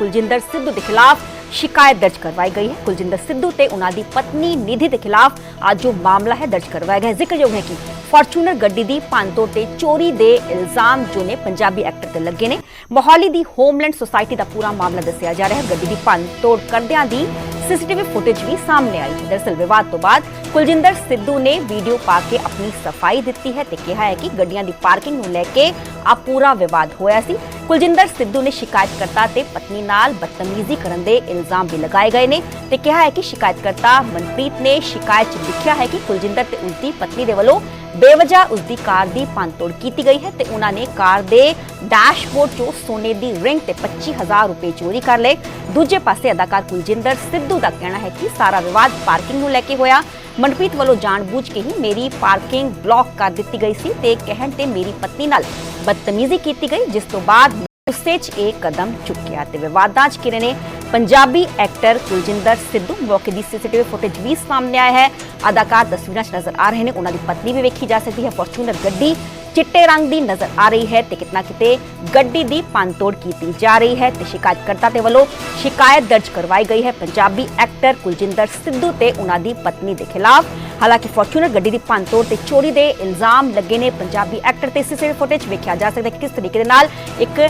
ਕੁਲਜਿੰਦਰ ਸਿੱਧੂ ਦੇ ਖਿਲਾਫ ਸ਼ਿਕਾਇਤ ਦਰਜ ਕਰਵਾਈ ਗਈ ਹੈ। ਕੁਲਜਿੰਦਰ ਸਿੱਧੂ ਤੇ ਉਹਨਾਂ ਦੀ ਪਤਨੀ ਨਿਧੀ ਦੇ ਖਿਲਾਫ ਅੱਜ ਜੋ ਮਾਮਲਾ ਹੈ ਦਰਜ ਕਰਵਾਇਆ ਗਿਆ। ਜ਼ਿਕਰਯੋਗ ਹੈ ਕਿ ਫਾਰਚੂਨਰ ਗੱਡੀ ਦੀ ਪੰਤੋੜ ਤੇ ਚੋਰੀ ਦੇ ਇਲਜ਼ਾਮ ਜੋ ਨੇ ਪੰਜਾਬੀ ਐਕਟਰ ਤੇ ਲੱਗੇ ਨੇ। ਮੋਹਾਲੀ ਦੀ ਹੋਮਲੈਂਡ ਸੁਸਾਇਟੀ ਦਾ ਪੂਰਾ ਮਾਮਲਾ ਦੱਸਿਆ ਜਾ ਰਿਹਾ ਹੈ। ਗੱਡੀ ਦੀ ਪੰਤੋੜ ਕਰਦਿਆਂ ਦੀ ਸੀਸੀਟੀਵੀ ਫੁਟੇਜ ਵੀ ਸਾਹਮਣੇ ਆਈ ਹੈ। ਦਰਅਸਲ ਵਿਵਾਦ ਤੋਂ ਬਾਅਦ ਕੁਲਜਿੰਦਰ ਸਿੱਧੂ ਨੇ ਵੀਡੀਓ ਪਾ ਕੇ ਆਪਣੀ ਸਫ਼ਾਈ ਦਿੱਤੀ ਹੈ ਤੇ ਕਿਹਾ ਹੈ ਕਿ ਗੱਡੀਆਂ ਦੀ ਪਾਰਕਿੰਗ ਨੂੰ ਲੈ ਕੇ ਆ ਪੂਰਾ ਵਿਵਾਦ ਹੋਇਆ ਸੀ। ਕੁਲਜਿੰਦਰ ਸਿੱਧੂ ਨੇ ਸ਼ਿਕਾਇਤਕਰਤਾ ਤੇ ਪਤਨੀ ਨਾਲ ਬਦਤਮੀਜ਼ੀ ਕਰਨ ਦੇ ਇਲਜ਼ਾਮ ਵੀ ਲਗਾਏ ਗਏ ਨੇ ਤੇ ਕਿਹਾ ਹੈ ਕਿ ਸ਼ਿਕਾਇਤਕਰਤਾ ਮਨਪ੍ਰੀਤ ਨੇ ਸ਼ਿਕਾਇਤ 'ਚ ਲਿਖਿਆ ਹੈ ਕਿ ਕੁਲਜਿੰਦਰ ਤੇ ਉਸਦੀ ਪਤਨੀ ਦੇ ਵੱਲੋਂ ਬੇਵਜ੍ਹਾ ਉਸਦੀ ਕਾਰ ਦੀ ਪੰਤੋੜ ਕੀਤੀ ਗਈ ਹੈ ਤੇ ਉਹਨਾਂ ਨੇ ਕਾਰ ਦੇ ਡੈਸ਼ਬੋਰਡ 'ਚੋਂ ਸੋਨੇ ਦੀ ਰਿੰਗ ਤੇ 25000 ਰੁਪਏ ਚੋਰੀ ਕਰ ਲਏ। ਦੂਜੇ ਪਾਸੇ ਅਦਾਕਾਰ ਕੁਲਜਿੰਦਰ ਸਿੱਧੂ ਦਾ ਕਹਿਣਾ ਹੈ ਕਿ ਸਾਰਾ ਵਿਵਾਦ ਪਾਰਕਿੰਗ ਨੂੰ ਲੈ ਕੇ ਹੋਇਆ। ਮਨਪ੍ਰੀਤ ਵੱਲੋਂ ਜਾਣਬੁੱਝ ਕੇ ਹੀ ਮੇਰੀ ਪਾਰਕਿੰਗ ਬਲੌਕ ਕਰ ਦਿੱਤੀ ਗਈ ਸੀ ਤੇ ਕਹਿਣ ਤੇ ਮੇਰੀ ਪਤਨੀ ਨਾਲ ਬਦਤਮੀਜ਼ੀ ਕੀਤੀ ਗਈ, ਜਿਸ ਤੋਂ ਬਾਅਦ ਗੁੱਸੇ 'ਚ ਇਹ ਕਦਮ ਚੁੱਕਿਆ ਤੇ ਵਿਵਾਦਾਂ 'ਚ ਘਿਰੇ ਨੇ ਪੰਜਾਬੀ ਐਕਟਰ ਕੁਲਜਿੰਦਰ ਸਿੱਧੂ ਮੌਕੇ ਦੀ ਸੀਸੀਟੀਵੀ ਫੁਟੇਜ ਵੀ ਸਾਹਮਣੇ ਆਇਆ ਹੈ। ਅਦਾਕਾਰ ਤਸਵੀਰਾਂ 'ਚ ਨਜ਼ਰ ਆ ਰਹੇ ਨੇ, ਉਹਨਾਂ ਦੀ ਪਤਨੀ ਵੀ ਵੇਖੀ ਜਾ ਸਕਦੀ ਹੈ। ਫੋਰਚੂਨਰ ਗੱਡੀ ਚਿੱਟੇ ਰੰਗ ਦੀ ਨਜ਼ਰ ਆ ਰਹੀ ਹੈ ਤੇ ਕਿਤਨਾ ਕਿਤੇ ਗੱਡੀ ਦੀ ਪੰਤੋੜ ਕੀਤੀ ਜਾ ਰਹੀ ਹੈ ਤੇ ਸ਼ਿਕਾਇਤਕਰਤਾ ਦੇ ਵੱਲੋਂ ਸ਼ਿਕਾਇਤ ਦਰਜ ਕਰਵਾਈ ਗਈ ਹੈ। ਪੰਜਾਬੀ ਐਕਟਰ ਕੁਲਜਿੰਦਰ ਸਿੱਧੂ ਤੇ ਉਹਨਾਂ ਦੀ ਪਤਨੀ ਦੇ ਖਿਲਾਫ। ਹਾਲਾਂਕਿ ਫੋਰਚੂਨਰ ਗੱਡੀ ਦੀ ਪੰਤੋੜ ਤੇ ਚੋਰੀ ਦੇ ਇਲਜ਼ਾਮ ਲੱਗੇ ਨੇ। ਪੰਜਾਬੀ ਐਕਟਰ ਤੇ ਸੀਸੀਟੀਵੀ ਫੁਟੇਜ ਵੇਖਿਆ ਜਾ ਸਕਦਾ ਕਿ ਕਿਸ ਤਰੀਕੇ ਦੇ ਨਾਲ ਇੱਕ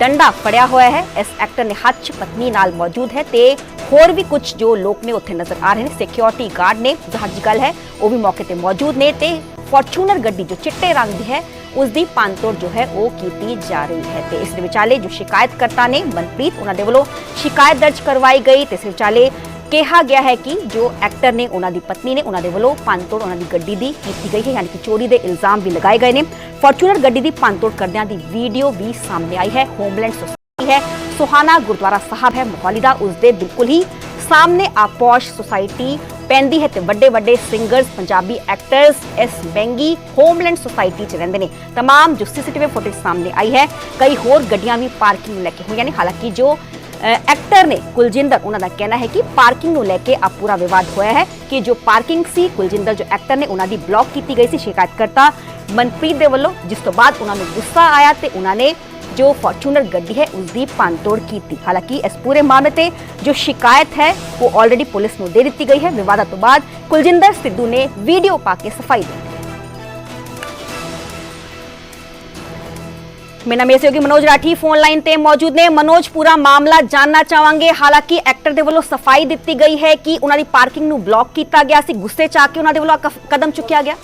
ਡੰਡਾ ਫੜਿਆ ਹੋਇਆ ਹੈ। ਇਸ ਐਕਟਰ ਨੇ ਹੱਥ 'ਚ ਪਤਨੀ ਨਾਲ ਮੌਜੂਦ ਹੈ ਤੇ ਹੋਰ ਵੀ ਕੁਝ ਜੋ ਲੋਕ ਨੇ ਉੱਥੇ ਨਜ਼ਰ ਆ ਰਹੇ ਨੇ। ਸਿਕਿਉਰਿਟੀ ਗਾਰਡ ਨੇ ਜਹਾਂ ਗੱਲ ਹੈ, ਉਹ ਵੀ ਮੌਕੇ ਤੇ ਮੌਜੂਦ ਨੇ ਤੇ ਫੋਰਚੂਨਰ ਗੱਡੀ ਜੋ ਚਿੱਟੇ ਰੰਗ ਦੀ ਹੈ ਉਸ ਦੀ ਪੰਤੋੜ ਜੋ ਹੈ, ਉਹ ਕੀਤੀ ਜਾ ਰਹੀ ਹੈ। ਤੇ ਇਸ ਦੇ ਵਿਚਾਲੇ ਜੋ ਸ਼ਿਕਾਇਤਕਰਤਾ ਨੇ, ਮਨਪ੍ਰੀਤ, ਉਹਨਾਂ ਦੇ ਵੱਲੋਂ ਸ਼ਿਕਾਇਤ ਦਰਜ ਕਰਵਾਈ ਗਈ। ਤੇ ਇਸ ਵਿਚਾਲੇ ਕਿਹਾ ਗਿਆ ਹੈ ਕਿ ਜੋ ਐਕਟਰ ਨੇ ਉਹਨਾਂ ਦੀ ਪਤਨੀ ਨੇ ਉਹਨਾਂ ਦੇ ਵੱਲੋਂ ਪੰਤੋੜ ਉਹਨਾਂ ਦੀ ਗੱਡੀ ਦੀ ਕੀਤੀ ਗਈ ਹੈ ਯਾਨੀ ਕਿ ਚੋਰੀ ਦੇ ਇਲਜ਼ਾਮ ਵੀ ਲਗਾਏ ਗਏ ਨੇ ਫੋਰਚੂਨਰ ਗੱਡੀ ਦੀ ਪੰਤੋੜ ਕਰਦਿਆਂ ਦੀ ਵੀਡੀਓ ਵੀ ਸਾਹਮਣੇ ਆਈ ਹੈ ਹੋਮਲੈਂਡ ਸੁਸਾਇਟੀ ਹੈ ਸੁਹਾਨਾ ਗੁਰਦੁਆਰਾ ਸਾਹਿਬ ਹੈ ਮੋਹਾਲੀ ਦਾ ਉਸ ਦੇ ਬਿਲਕੁਲ ਹੀ ਸਾਹਮਣੇ ਆਪੋਸ਼ ਸੁਸਾਇਟੀ ਪੈਂਦੀ ਹੈ ਤੇ ਵੱਡੇ ਵੱਡੇ ਸਿੰਗਰਸ ਪੰਜਾਬੀ ਐਕਟਰਸ ਇਸ ਮਹਿੰਗੀ ਹੋਮਲੈਂਡ ਸੁਸਾਇਟੀ 'ਚ ਰਹਿੰਦੇ ਨੇ तमाम ਜੋ ਸੀਸੀਟੀਵੀ ਫੁਟੇਜ ਸਾਹਮਣੇ ਆਈ ਹੈ ਕਈ ਹੋਰ ਗੱਡੀਆਂ ਵੀ ਪਾਰਕਿੰਗ ਨੂੰ ਲੈ ਕੇ ਹੋਈਆਂ ਨੇ ਹਾਲਾਂਕਿ ਜੋ ਅ, ਐਕਟਰ ਨੇ ਕੁਲਜਿੰਦਰ ਉਹਨਾਂ ਦਾ ਕਹਿਣਾ ਹੈ ਕਿ ਪਾਰਕਿੰਗ ਨੂੰ ਲੈ ਕੇ ਆ ਪੂਰਾ ਵਿਵਾਦ ਹੋਇਆ ਹੈ ਕਿ ਜੋ ਪਾਰਕਿੰਗ ਸੀ ਕੁਲਜਿੰਦਰ ਜੋ ਐਕਟਰ ਨੇ ਉਹਨਾਂ ਦੀ ਬਲੌਕ ਕੀਤੀ ਗਈ ਸੀ ਸ਼ਿਕਾਇਤਕਰਤਾ ਮਨਪ੍ਰੀਤ ਦੇ ਵੱਲੋਂ ਜਿਸ ਤੋਂ ਬਾਅਦ ਉਹਨਾਂ ਨੂੰ ਗੁੱਸਾ ਆਇਆ ਤੇ ਉਹਨਾਂ ਨੇ ਜੋ ਫੋਰਚੂਨਰ ਗੱਡੀ ਹੈ ਉਸ ਦੀ ਪੰਤੋੜ ਕੀਤੀ ਹਾਲਾਂਕਿ ਇਸ ਪੂਰੇ ਮਾਮਲੇ ਤੇ ਜੋ ਸ਼ਿਕਾਇਤ ਹੈ ਉਹ ਆਲਰੇਡੀ ਪੁਲਿਸ ਨੂੰ ਦੇ ਦਿੱਤੀ ਗਈ ਹੈ ਵਿਵਾਦਾਂ ਤੋਂ ਬਾਅਦ ਕੁਲਜਿੰਦਰ ਸਿੱਧੂ ਨੇ ਵੀਡੀਓ ਪਾ ਕੇ ਸਫ਼ਾਈ ਦਿੱਤੀ ਮੇਰਾ ਨਾਮ ਸਹਿਯੋਗੀ ਮਨੋਜ ਰਾਠੀ ਫੋਨ ਲਾਈਨ ਤੇ ਮੌਜੂਦ ਨੇ ਮਨੋਜ ਪੂਰਾ ਮਾਮਲਾ ਜਾਨਣਾ ਚਾਹਾਂਗੇ ਹਾਲਾਂਕਿ ਐਕਟਰ ਦੇ ਵੱਲੋਂ ਸਫ਼ਾਈ ਦਿੱਤੀ ਗਈ ਹੈ ਕਿ ਉਹਨਾਂ ਦੀ ਪਾਰਕਿੰਗ ਨੂੰ ਬਲੌਕ ਕੀਤਾ ਗਿਆ ਸੀ ਗੁੱਸੇ ਚ ਆ ਕੇ ਉਹਨਾਂ ਦੇ ਵੱਲੋਂ ਕਦਮ ਚੁੱਕਿਆ ਗਿਆ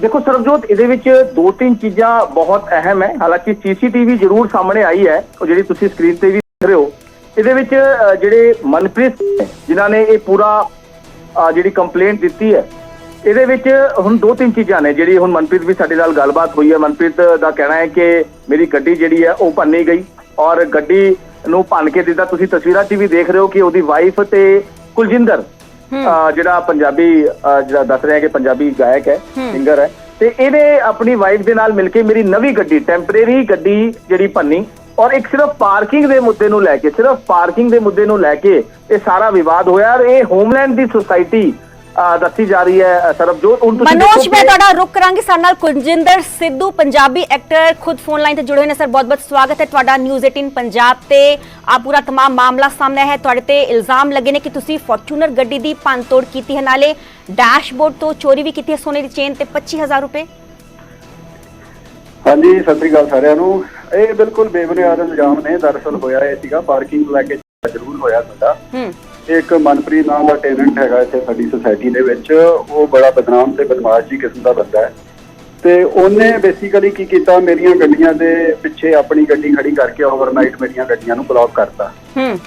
ਦੇਖੋ ਸਰਬਜੋਤ ਇਹਦੇ ਵਿੱਚ ਦੋ ਤਿੰਨ ਚੀਜ਼ਾਂ ਬਹੁਤ ਅਹਿਮ ਹੈ ਹਾਲਾਂਕਿ ਸੀਸੀਟੀਵੀ ਜ਼ਰੂਰ ਸਾਹਮਣੇ ਆਈ ਹੈ ਉਹ ਜਿਹੜੀ ਤੁਸੀਂ ਸਕਰੀਨ ਤੇ ਵੀ ਦੇਖ ਰਹੇ ਹੋ ਇਹਦੇ ਵਿੱਚ ਜਿਹੜੇ ਮਨਪ੍ਰੀਤ ਹੈ, ਜਿਨ੍ਹਾਂ ਨੇ ਇਹ ਪੂਰਾ ਜਿਹੜੀ ਕੰਪਲੇਂਟ ਦਿੱਤੀ ਹੈ ਇਹਦੇ ਵਿੱਚ ਹੁਣ ਦੋ ਤਿੰਨ ਚੀਜ਼ਾਂ ਨੇ ਜਿਹੜੀ ਹੁਣ ਮਨਪ੍ਰੀਤ ਵੀ ਸਾਡੇ ਨਾਲ ਗੱਲਬਾਤ ਹੋਈ ਹੈ। ਮਨਪ੍ਰੀਤ ਦਾ ਕਹਿਣਾ ਹੈ ਕਿ ਮੇਰੀ ਗੱਡੀ ਜਿਹੜੀ ਹੈ ਉਹ ਭੰਨੀ ਗਈ ਔਰ ਗੱਡੀ ਨੂੰ ਭੰਨ ਕੇ ਦਿੱਤਾ। ਤੁਸੀਂ ਤਸਵੀਰਾਂ 'ਚ ਵੀ ਦੇਖ ਰਹੇ ਹੋ ਕਿ ਉਹਦੀ ਵਾਈਫ ਤੇ ਕੁਲਜਿੰਦਰ ਜਿਹੜਾ ਪੰਜਾਬੀ ਜਿਹੜਾ ਦੱਸ ਰਿਹਾ ਕਿ ਪੰਜਾਬੀ ਗਾਇਕ ਹੈ ਸਿੰਗਰ ਹੈ। ਤੇ ਇਹਨੇ ਆਪਣੀ ਵਾਈਫ ਦੇ ਨਾਲ ਮਿਲ ਕੇ ਮੇਰੀ ਨਵੀਂ ਗੱਡੀ ਟੈਂਪਰੇਰੀ ਗੱਡੀ ਜਿਹੜੀ ਭੰਨੀ ਔਰ ਇੱਕ ਸਿਰਫ ਪਾਰਕਿੰਗ ਦੇ ਮੁੱਦੇ ਨੂੰ ਲੈ ਕੇ ਸਿਰਫ ਪਾਰਕਿੰਗ ਦੇ ਮੁੱਦੇ ਨੂੰ ਲੈ ਕੇ ਇਹ ਸਾਰਾ ਵਿਵਾਦ ਹੋਇਆ ਔਰ ਇਹ ਹੋਮਲੈਂਡ ਦੀ ਸੁਸਾਇਟੀ ਦੱਸੀ ਜਾ ਰਹੀ ਹੈ ਸਰਬਜੋਤ। ਹੁਣ ਤੁਸੀਂ ਮਨੋਜ ਮੈਂ ਤੁਹਾਡਾ ਰੁਕ ਕਰਾਂਗੀ ਸਾਡੇ ਨਾਲ ਕੁਲਜਿੰਦਰ ਸਿੱਧੂ ਪੰਜਾਬੀ ਐਕਟਰ ਖੁਦ ਫੋਨ ਲਾਈਨ ਤੇ ਜੁੜੇ ਨੇ। ਸਰ ਬਹੁਤ-ਬਹੁਤ ਸਵਾਗਤ ਹੈ ਤੁਹਾਡਾ ਨਿਊਜ਼ 18 ਪੰਜਾਬ ਤੇ। ਆ ਪੂਰਾ ਤਮਾਮ ਮਾਮਲਾ ਸਾਹਮਣੇ ਹੈ। ਤੁਹਾਡੇ ਤੇ ਇਲਜ਼ਾਮ ਲੱਗੇ ਨੇ ਕਿ ਤੁਸੀਂ ਫੋਰਚੂਨਰ ਗੱਡੀ ਦੀ ਤੋੜ ਕੀਤੀ ਹੈ। ਨਾਲੇ ਡੈਸ਼ਬੋਰਡ ਤੋਂ ਚੋਰੀ ਵੀ ਕੀਤੀ ਹੈ ਸੋਨੇ ਦੀ ਚੇਨ ਤੇ 25000 ਰੁਪਏ। ਹਾਂਜੀ ਸਤਿ ਸ੍ਰੀ ਅਕਾਲ ਸਾਰਿਆਂ ਨੂੰ। ਇਹ ਬਿਲਕੁਲ ਬੇਬੁਨਿਆਦ ਇਲਜ਼ਾਮ ਨੇ। ਦਰਸਲ ਹੋਇਆ ਇਹ ਸੀਗਾ ਪਾਰਕਿੰਗ ਲੈ ਕੇ ਜ਼ਰੂਰ ਹੋਇਆ ਸਾਡਾ ਇੱਕ ਮਨਪ੍ਰੀਤ ਨਾਮ ਦਾ ਟੈਨੈਂਟ ਹੈਗਾ ਇੱਥੇ ਸਾਡੀ ਸੁਸਾਇਟੀ ਦੇ ਵਿੱਚ। ਉਹ ਬੜਾ ਬਦਨਾਮ ਤੇ ਬਦਮਾਸ਼ ਜੀ ਕਿਸਮ ਦਾ ਬੰਦਾ ਹੈ। ਤੇ ਉਹਨੇ ਬੇਸਿਕਲੀ ਕੀ ਕੀਤਾ ਮੇਰੀਆਂ ਗੱਡੀਆਂ ਦੇ ਪਿੱਛੇ ਆਪਣੀ ਗੱਡੀ ਖੜੀ ਕਰਕੇ ਓਵਰਨਾਈਟ ਮੇਰੀਆਂ ਗੱਡੀਆਂ ਨੂੰ ਬਲੌਕ ਕਰਤਾ। ਹੂੰ।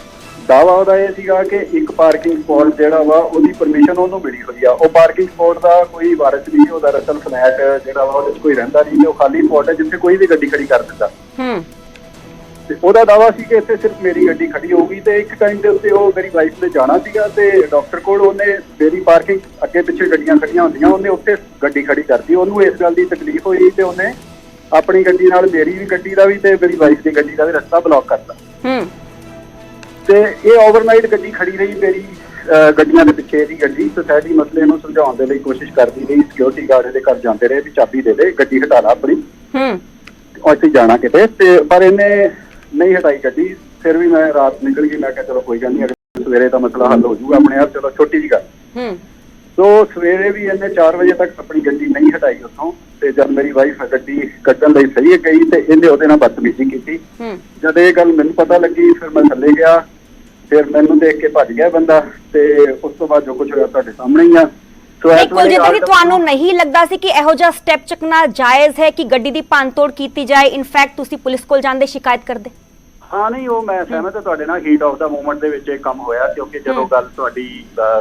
ਦਾਵਾ ਉਹਦਾ ਇਹ ਸੀਗਾ ਕਿ ਇੱਕ ਪਾਰਕਿੰਗ ਸਪੌਟ ਜਿਹੜਾ ਵਾ ਉਹਦੀ ਪਰਮਿਸ਼ਨ ਉਹਨੂੰ ਮਿਲੀ ਹੋਈ ਆ। ਉਹ ਪਾਰਕਿੰਗ ਸਪੌਟ ਦਾ ਕੋਈ ਵਾਰਸ ਨਹੀਂ ਉਹ ਦਰਅਸਲ ਫਲੈਟ ਜਿਹੜਾ ਵਾ ਉਹਦੇ 'ਚ ਕੋਈ ਰਹਿੰਦਾ ਨਹੀਂ ਉਹ ਖਾਲੀ ਸਪੌਟ ਹੈ ਜਿੱਥੇ ਕੋਈ ਵੀ ਗੱਡੀ ਖੜੀ ਕਰ ਦਿੰਦਾ। ਹੂੰ। ਤੇ ਉਹਦਾ ਦਾਵਾ ਸੀ ਕਿ ਇੱਥੇ ਸਿਰਫ ਮੇਰੀ ਗੱਡੀ ਖੜੀ ਹੋਊਗੀ ਤੇ ਇੱਕ ਟਾਈਮ ਦੇ ਉੱਤੇ ਉਹ ਮੇਰੀ ਵਾਈਫ ਨੇ ਜਾਣਾ ਸੀਗਾ ਤੇ ਡਾਕਟਰ ਕੋਲ ਉਹਨੇ ਮੇਰੀ ਪਾਰਕਿੰਗ ਅੱਗੇ ਪਿੱਛੇ ਗੱਡੀਆਂ ਖੜੀਆਂ ਹੁੰਦੀਆਂ ਉਹਨੇ ਉੱਥੇ ਗੱਡੀ ਖੜੀ ਕਰਤੀ। ਉਹਨੂੰ ਇਸ ਗੱਲ ਦੀ ਤਕਲੀਫ ਹੋਈ ਤੇ ਉਹਨੇ ਆਪਣੀ ਗੱਡੀ ਨਾਲ ਮੇਰੀ ਵੀ ਗੱਡੀ ਦਾ ਵੀ ਤੇ ਮੇਰੀ ਵਾਈਫ ਦੀ ਗੱਡੀ ਦਾ ਵੀ ਰਸਤਾ ਬਲੌਕ ਕਰਤਾ। ਹੂੰ। ਤੇ ਇਹ ਓਵਰਨਾਈਟ ਗੱਡੀ ਖੜੀ ਰਹੀ ਮੇਰੀ ਗੱਡੀਆਂ ਦੇ ਪਿੱਛੇ ਦੀ ਗੱਡੀ ਸੋਸਾਇਟੀ ਮਸਲੇ ਨੂੰ ਸੁਲਝਾਉਣ ਦੇ ਲਈ ਕੋਸ਼ਿਸ਼ ਕਰਦੀ ਰਹੀ ਸਿਕਿਉਰਿਟੀ ਗਾਰਡ ਦੇ ਘਰ ਜਾਂਦੇ ਰਹੇ ਵੀ ਚਾਬੀ ਦੇ ਦੇ ਗੱਡੀ ਹਟਾ ਲਾ ਆਪਣੀ। ਹੂੰ। ਅਸੀਂ ਜਾਣਾ ਕਿਤੇ ਤੇ ਪਰ ਇਹਨੇ ਨਹੀਂ ਹਟਾਈ ਗੱਡੀ ਫਿਰ ਵੀ ਮੈਂ ਰਾਤ ਨਿਕਲ ਗਈ ਮੈਂ ਕਿਹਾ ਚਲੋ ਕੋਈ ਗੱਲ ਨਹੀਂ ਅਗਲੇ ਸਵੇਰੇ ਤਾਂ ਮਸਲਾ ਹੱਲ ਹੋ ਜਾਊਗਾ ਆਪਣੇ ਆਪ ਚਲੋ ਛੋਟੀ ਜਿਹੀ ਗੱਲ। ਹੂੰ। ਸੋ ਸਵੇਰੇ ਵੀ ਇਹਨੇ 4 ਵਜੇ ਤੱਕ ਆਪਣੀ ਗੱਡੀ ਨਹੀਂ ਹਟਾਈ ਉੱਥੋਂ ਤੇ ਜਦ ਮੇਰੀ ਵਾਈਫ ਗੱਡੀ ਕੱਢਣ ਲਈ ਸਹੀ ਗਈ ਤੇ ਇਹਨੇ ਉਹਦੇ ਨਾਲ ਬਦਤਮੀਜ਼ੀ ਕੀਤੀ। ਹੂੰ। ਜਦ ਇਹ ਗੱਲ ਮੈਨੂੰ ਪਤਾ ਲੱਗੀ ਫਿਰ ਮੈਂ ਥੱਲੇ ਗਿਆ ਫਿਰ ਮੈਨੂੰ ਦੇਖ ਕੇ ਭੱਜ ਗਿਆ ਬੰਦਾ ਤੇ ਉਸ ਤੋਂ ਬਾਅਦ ਜੋ ਕੁਝ ਹੋਇਆ ਤੁਹਾਡੇ ਸਾਹਮਣੇ ਹੀ ਆ। ਕੁਲਜਿੰਦਰ ਜੀ ਤੁਹਾਨੂੰ ਨਹੀਂ ਲੱਗਦਾ ਸੀ ਕਿ ਇਹੋ ਜਿਹਾ ਸਟੈਪ ਚੱਕਣਾ ਜਾਇਜ਼ ਹੈ ਕਿ ਗੱਡੀ ਦੀ ਭੰਨਤੋੜ ਕੀਤੀ ਜਾਏ ਇਨਫੈਕਟ ਤੁਸੀਂ ਪੁਲਿਸ ਕੋਲ ਜਾਂਦੇ ਸ਼ਿਕਾਇਤ ਕਰਦੇ? ਹਾਂ ਨਹੀਂ ਉਹ ਮੈਂ ਸਹਿਮਤ ਹਾਂ ਤੁਹਾਡੇ ਨਾਲ। ਹੀਟ ਆਫ ਦਾ ਮੂਵਮੈਂਟ ਦੇ ਵਿੱਚ ਇਹ ਕੰਮ ਹੋਇਆ ਕਿਉਂਕਿ ਜਦੋਂ। ਗੱਲ ਤੁਹਾਡੀ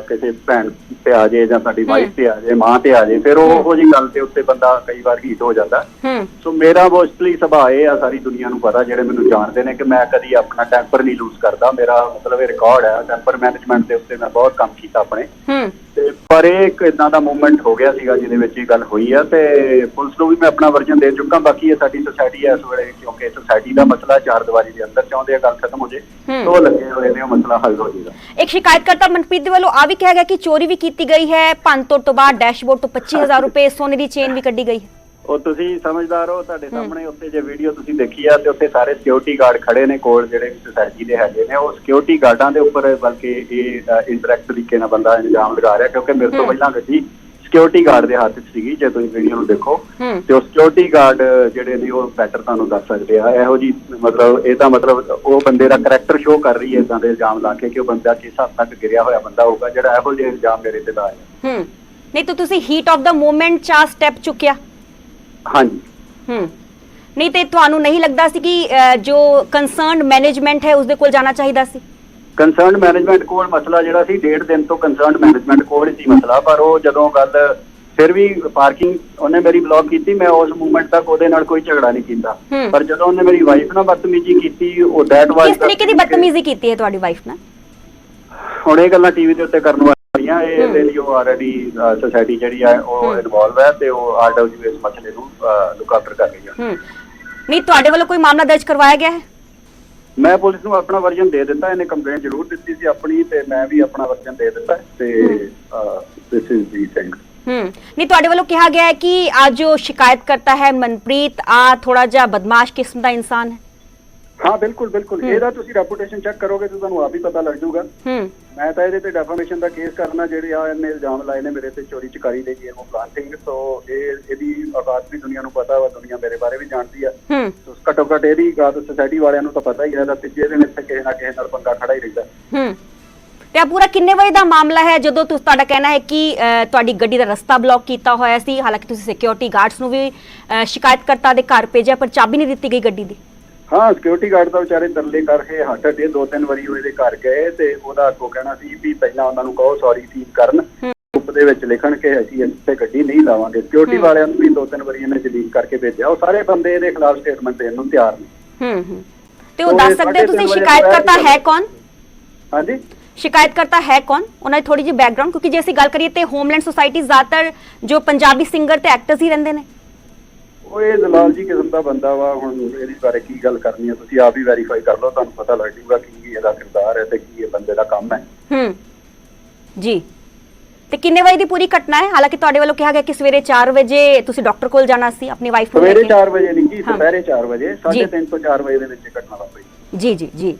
ਕਿਸੇ ਭੈਣ ਤੇ ਆ ਜਾਏ ਜਾਂ ਤੁਹਾਡੀ। ਵਾਈਫ ਤੇ ਆ ਜਾਏ ਮਾਂ ਤੇ ਆ ਜਾਏ ਫਿਰ ਉਹ ਉਹ ਜੀ ਗੱਲ ਤੇ ਉੱਤੇ ਬੰਦਾ ਕਈ ਵਾਰ ਹੀਟ ਹੋ ਜਾਂਦਾ। ਸੋ ਮੇਰਾ ਮੋਸਟਲੀ ਸੁਭਾਅ ਇਹ ਆ ਸਾਰੀ ਦੁਨੀਆ ਨੂੰ ਪਤਾ ਜਿਹੜੇ ਮੈਨੂੰ ਜਾਣਦੇ ਨੇ ਕਿ ਮੈਂ ਕਦੀ ਆਪਣਾ ਟੈਂਪਰ ਨਹੀਂ ਲੂਜ਼ ਕਰਦਾ। ਮੇਰਾ ਮਤਲਬ ਇਹ ਰਿਕਾਰਡ ਹੈ ਟੈਂਪਰ ਮੈਨੇਜਮੈਂਟ ਦੇ ਉੱਤੇ ਮੈਂ ਬਹੁਤ ਕੰਮ ਕੀਤਾ ਆਪਣੇ। ਤੇ ਪਰ ਇਹ ਇੱਕ ਇਦਾਂ ਦਾ ਮੂਵਮੈਂਟ ਹੋ ਗਿਆ ਸੀਗਾ ਜਿਹਦੇ ਵਿੱਚ ਇਹ ਗੱਲ ਹੋਈ ਆ ਤੇ ਪੁਲਿਸ ਨੂੰ ਵੀ ਮੈਂ ਆਪਣਾ ਵਰਜਨ ਦੇ ਚੁੱਕਾ। ਬਾਕੀ ਇਹ ਸਾਡੀ ਸੋਸਾਇਟੀ ਹੈ ਇਸ ਵੇਲੇ ਕਿਉਂਕਿ ਸੋਸਾਇਟੀ ਦਾ ਮਸਲਾ ਚਾਰ ਦੀਵਾਰੀ ਦੇ ਅੰਦਰ ਚਾਹੁੰਦੇ ਆ ਗੱਲ ਖਤਮ ਹੋ ਜੇ। ਤੋ ਲੱਗੇ ਹੋਏ ਨੇ ਉਹ ਮਸਲਾ ਹੱਲ ਹੋ ਜਾਏਗਾ ਇੱਕ ਸ਼ਿਕਾਇਤਕਰਤਾ ਮਨਪ੍ਰੀਤ ਦੇ ਵੱਲੋਂ ਆ ਵੀ ਕਿਹਾ ਗਿਆ ਕਿ ਚੋਰੀ ਵੀ ਕੀਤੀ ਗਈ ਹੈ। ਭੰਨਤੋੜ ਤੋਂ ਬਾਅਦ ਡੈਸ਼ਬੋਰਡ ਤੋਂ 25000 ਰੁਪਏ ਸੋਨੇ ਦੀ ਚੇਨ ਵੀ ਕੱਢੀ ਗਈ ਹੈ। ਉਹ ਤੁਸੀਂ ਸਮਝਦਾਰ ਹੋ ਤੁਹਾਡੇ ਸਾਹਮਣੇ ਉੱਥੇ ਜੇ ਵੀਡੀਓ ਤੁਸੀਂ ਦੇਖੀ ਆ ਤੇ ਉੱਥੇ ਸਾਰੇ ਸਿਕਿਉਰਿਟੀ ਗਾਰਡ ਖੜੇ ਨੇ ਕੋਲ ਜਿਹੜੇ ਸੋਸਾਇਟੀ ਦੇ ਹੈਗੇ ਨੇ ਉਹ ਸਿਕਿਉਰਿਟੀ ਗਾਰਡਾਂ ਦੇ ਉੱਪਰ ਬਲਕਿ ਇਹ ਇੰਟਰੈਕਟ ਤਰੀਕੇ ਨਾਲ ਬੰਦਾ ਇਲਜ਼ਾਮ ਲਗਾ ਰਿਹਾ ਕਿਉਂਕਿ ਮੇਰੇ ਤੋਂ। ਪਹਿਲਾਂ ਗੱਡੀ ਸਿਕਿਉਰਿਟੀ ਗਾਰਡ ਦੇ ਹੱਥ 'ਚ ਸੀਗੀ ਜੇ ਤੁਸੀਂ ਵੀਡੀਓ ਨੂੰ ਦੇਖੋ। ਤੇ ਉਹ ਸਿਕਿਉਰਿਟੀ ਗਾਰਡ ਜਿਹੜੇ ਨੇ ਉਹ ਬੈਟਰ ਤੁਹਾਨੂੰ ਦੱਸ ਸਕਦੇ ਆ। ਇਹੋ ਜੀ ਮਤਲਬ ਇਹਦਾ ਮਤਲਬ ਉਹ ਬੰਦੇ ਦਾ ਕਰੈਕਟਰ ਸ਼ੋ ਕਰ ਰਹੀ ਹੈ ਇਦਾਂ ਦੇ ਇਲਜ਼ਾਮ ਲਾ ਕੇ ਕਿ ਉਹ ਬੰਦਾ ਕਿਸ ਹੱਦ ਤੱਕ ਗਿਰਿਆ ਹੋਇਆ ਬੰਦਾ ਹੋਊਗਾ ਜਿਹੜਾ ਇਹੋ ਜਿਹੇ ਇਲਜ਼ਾਮ ਮੇਰੇ ਤੇ ਲਾਇਆ ਹੂੰ ਨਹੀਂ ਤਾਂ ਤੁਸੀਂ ਹੀਟ ਆਫ ਦਾ ਮੂਵਮੈਂਟ ਚਾ ਸਟੈਪ ਚੁੱਕਿਆ। ਹਾਂਜੀ। ਹੂੰ। ਨਹੀਂ ਤੇ ਤੁਹਾਨੂੰ ਨਹੀਂ ਲੱਗਦਾ ਸੀ ਕਿ ਅਹ, ਜੋ ਕੰਸਰਨਡ ਮੈਨੇਜਮੈਂਟ ਹੈ ਉਸ ਦੇ ਕੋਲ ਜਾਣਾ ਚਾਹੀਦਾ ਸੀ? ਕੰਸਰਨਡ ਮੈਨੇਜਮੈਂਟ ਕੋਲ ਮਸਲਾ ਜਿਹੜਾ ਸੀ ਡੇਢ ਦਿਨ ਤੋਂ ਕੰਸਰਨਡ ਮੈਨੇਜਮੈਂਟ ਕੋਲ ਹੀ ਸੀ ਮਸਲਾ ਪਰ ਉਹ ਜਦੋਂ ਗੱਲ ਫਿਰ ਵੀ ਪਾਰਕਿੰਗ ਉਹਨੇ ਮੇਰੀ ਬਲੌਕ ਕੀਤੀ ਮੈਂ ਉਸ ਮੂਵਮੈਂਟ ਤੱਕ ਉਹਦੇ ਨਾਲ ਕੋਈ ਝਗੜਾ ਨਹੀਂ ਕੀਤਾ। ਹੂੰ। ਪਰ ਜਦੋਂ ਉਹਨੇ ਮੇਰੀ ਵਾਈਫ ਨਾਲ ਬਦਤਮੀਜ਼ੀ ਕੀਤੀ ਉਹ ਦੈਟ ਵਾਸ ਕਿਸ ਤਰੀਕੇ ਦੀ ਬਦਤਮੀਜ਼ੀ ਕੀਤੀ ਹੈ ਤੁਹਾਡੀ ਵਾਈਫ ਨਾਲ? ਹੁਣ ਇਹ ਗੱਲਾਂ ਟੀਵੀ ਦੇ ਉੱਤੇ ਕਰਨ ਵਾਲੀਆਂ ਇਹ ਹੂੰ। ਇਹਦੇ ਲਈ ਉਹ ਆਲਰੇਡੀ ਸੋਸਾਇਟੀ ਜਿਹੜੀ ਹੈ ਉਹ। ਇਨਵੋਲਵ ਹੈ ਤੇ ਉਹ ਆਰਡਬਲਯੂ ਇਸ ਮਸਲੇ ਨੂੰ ਲੁੱਕ ਆਫਟਰ ਕਰ ਰਹੀ ਹੂੰ। ਨਹੀਂ ਤੁਹਾਡੇ ਵੱਲੋਂ ਕੋਈ ਮਾਮਲਾ ਦਰਜ ਕਰਵਾਇਆ ਗਿਆ ਹੈ? ਮੈਂ ਪੁਲਿਸ ਨੂੰ ਆਪਣਾ ਵਰਜਨ ਦੇ ਦਿੱਤਾ ਇਹਨੇ ਕੰਪਲੇਂਟ ਜ਼ਰੂਰ ਦਿੱਤੀ ਸੀ ਆਪਣੀ ਤੇ ਮੈਂ ਵੀ ਆਪਣਾ ਵਰਜਨ ਦੇ ਦਿੱਤਾ ਤੇ ਦਿਸ ਇਜ਼ ਦੀ ਥਿੰਗ ਹੂੰ। ਨਹੀਂ ਤੁਹਾਡੇ ਵੱਲੋਂ ਕਿਹਾ ਗਿਆ ਹੈ ਕਿ ਅੱਜ ਜੋ ਸ਼ਿਕਾਇਤ ਕਰਤਾ ਹੈ ਮਨਪ੍ਰੀਤ ਆ ਥੋੜਾ ਜਿਹਾ ਬਦਮਾਸ਼ ਕਿਸਮ ਦਾ ਇਨਸਾਨ ਹੈ। ਹਾਂ ਬਿਲਕੁਲ ਬਿਲਕੁਲ। ਇਹਦਾ ਤੁਸੀਂ ਰੈਪੂਟੇਸ਼ਨ ਚੈੱਕ ਕਰੋਗੇ ਤਾਂ ਤੁਹਾਨੂੰ ਆਪ ਹੀ ਪਤਾ ਲੱਗ ਜਾਊਗਾ। ਹੂੰ। ਮੈਂ ਤਾਂ ਇਹਦੇ ਤੇ ਡੈਫਾਮੇਸ਼ਨ ਦਾ ਕੇਸ ਕਰਨਾ ਜਿਹੜੇ ਆ ਇਹਨੇ ਇਲਜ਼ਾਮ ਲਾਏ ਨੇ ਮੇਰੇ ਤੇ ਚੋਰੀ ਚਕਾਰੀ ਦੇ ਜੀ ਉਹ ਪਲਾਂਟਿੰਗ ਸੋ ਇਹ ਇਹਦੀ ਔਕਾਤ ਵੀ ਦੁਨੀਆ ਨੂੰ ਪਤਾ ਵਾ ਦੁਨੀਆ ਮੇਰੇ ਬਾਰੇ ਵੀ ਜਾਣਦੀ ਆ। ਹੂੰ। ਸੋ ਘੱਟੋ ਘੱਟ ਇਹਦੀ ਗੱਲ ਸੋਸਾਇਟੀ ਵਾਲਿਆਂ ਨੂੰ ਤਾਂ ਪਤਾ ਹੀ ਹੈ ਦਾ ਤੀਜੇ ਦਿਨ ਇੱਥੇ ਕਿਸੇ ਨਾ ਕਿਸੇ ਨਾਲ ਪੰਗਾ ਖੜਾ ਹੀ ਰਹਿੰਦਾ। ਹੂੰ। ਤੇ ਆ ਪੂਰਾ ਕਿੰਨੇ ਵਜੇ ਦਾ ਮਾਮਲਾ ਹੈ ਜਦੋਂ ਤੁਸੀਂ ਤੁਹਾਡਾ ਕਹਿਣਾ ਹੈ ਕਿ ਤੁਹਾਡੀ ਗੱਡੀ ਦਾ ਰਸਤਾ ਬਲੌਕ ਕੀਤਾ ਹੋਇਆ ਸੀ ਹਾਲਾਂਕਿ ਤੁਸੀਂ ਸਿਕਿਉਰਿਟੀ ਗਾਰਡਸ ਨੂੰ ਵੀ ਅਹ, ਸ਼ਿਕਾਇਤਕਰਤਾ ਦੇ ਘਰ ਭੇਜਿਆ ਪਰ ਚਾਬੀ ਨਹੀਂ ਦਿੱਤੀ ਗਈ ਗੱਡੀ ਦੀ। ਹਾਂ ਸਿਕਿਉਰਿਟੀ ਗਾਰਡ ਦਾ ਵਿਚਾਰੇ ਤਰਲੇ ਕਰਕੇ ਹੱਟ ਹਟੇ ਦੋ ਤਿੰਨ ਵਾਰੀ ਉਹ ਇਹਦੇ ਘਰ ਗਏ ਤੇ ਉਹਦਾ ਅੱਗੋਂ ਕਹਿਣਾ ਸੀ ਵੀ ਪਹਿਲਾਂ ਉਹਨਾਂ ਨੂੰ ਕਹੋ ਸੌਰੀ ਫੀਲ ਕਰਨ। ਗਰੁੱਪ ਦੇ ਵਿੱਚ ਲਿਖਣ ਕਿ ਅਸੀਂ ਇੱਥੇ ਗੱਡੀ ਨਹੀਂ ਲਾਵਾਂਗੇ। ਸਿਕਿਉਰਿਟੀ। ਵਾਲਿਆਂ ਨੂੰ ਵੀ ਦੋ ਤਿੰਨ ਵਾਰੀ ਇਹਨੇ ਜਲੀਲ ਕਰਕੇ ਭੇਜਿਆ। ਉਹ ਸਾਰੇ ਬੰਦੇ ਇਹਦੇ ਖਿਲਾਫ ਸਟੇਟਮੈਂਟ ਦੇਣ ਨੂੰ ਤਿਆਰ ਨੇ। ਹੂੰ ਹੂੰ। ਤੇ ਉਹ ਦੱਸ ਸਕਦੇ ਤੁਸੀਂ ਸ਼ਿਕਾਇਤਕਰਤਾ ਦੁਪਹਿਰ ਹੈ ਕੌਣ? ਹਾਂਜੀ? ਸ਼ਿਕਾਇਤਕਰਤਾ ਹੈ ਕੌਣ? ਉਹਨਾਂ ਦੀ ਥੋੜੀ ਜਿਹੀ ਬੈਕਗ੍ਰਾਉਂਡ ਕਿਉਂਕਿ ਜੇ ਅਸੀਂ ਗੱਲ ਕਰੀਏ ਤੇ ਹੋਮਲੈਂਡ ਸੁਸਾਇਟੀ ਜ਼ਿਆਦਾਤਰ ਜੋ ਪੰਜਾਬੀ ਸਿੰਗਰ ਤੇ ਐਕਟਰਸ ਹੀ ਰਹਿੰਦੇ ਨੇ। ਉਹ ਇਹ ਜਲਾਲ ਜੀ ਕਿਸਮ ਦਾ ਬੰਦਾ ਵਾ ਹੁਣ ਇਹਦੇ ਬਾਰੇ ਕੀ ਗੱਲ ਕਰਨੀ ਹੈ ਤੁਸੀਂ ਆਪ ਹੀ ਵੈਰੀਫਾਈ ਕਰ ਲਓ ਤੁਹਾਨੂੰ ਪਤਾ ਲੱਗ ਜਾਊਗਾ ਕੀ ਇਹਦਾ ਕਿਰਦਾਰ ਹੈ ਤੇ ਕੀ ਇਹ ਬੰਦੇ ਦਾ ਕੰਮ ਹੈ। ਹੂੰ। ਜੀ। ਤੇ ਕਿੰਨੇ ਵਜੇ ਦੀ ਪੂਰੀ ਘਟਨਾ ਹੈ? ਹਾਲਾਂਕਿ ਤੁਹਾਡੇ ਵੱਲੋਂ ਕਿਹਾ ਗਿਆ ਕਿ ਸਵੇਰੇ 4 ਵਜੇ ਤੁਸੀਂ ਡਾਕਟਰ ਕੋਲ ਜਾਣਾ ਸੀ ਆਪਣੀ ਵਾਈਫ ਨੂੰ ਸਵੇਰੇ ਕੇ। 4 ਵਜੇ ਨਹੀਂ ਜੀ। ਦੁਪਹਿਰੇ 4 ਵਜੇ 3:30 ਤੋਂ 4 ਵਜੇ ਦੇ ਵਿੱਚ ਘਟਨਾ ਵਾਪਰੀ। ਜੀ ਜੀ ਜੀ।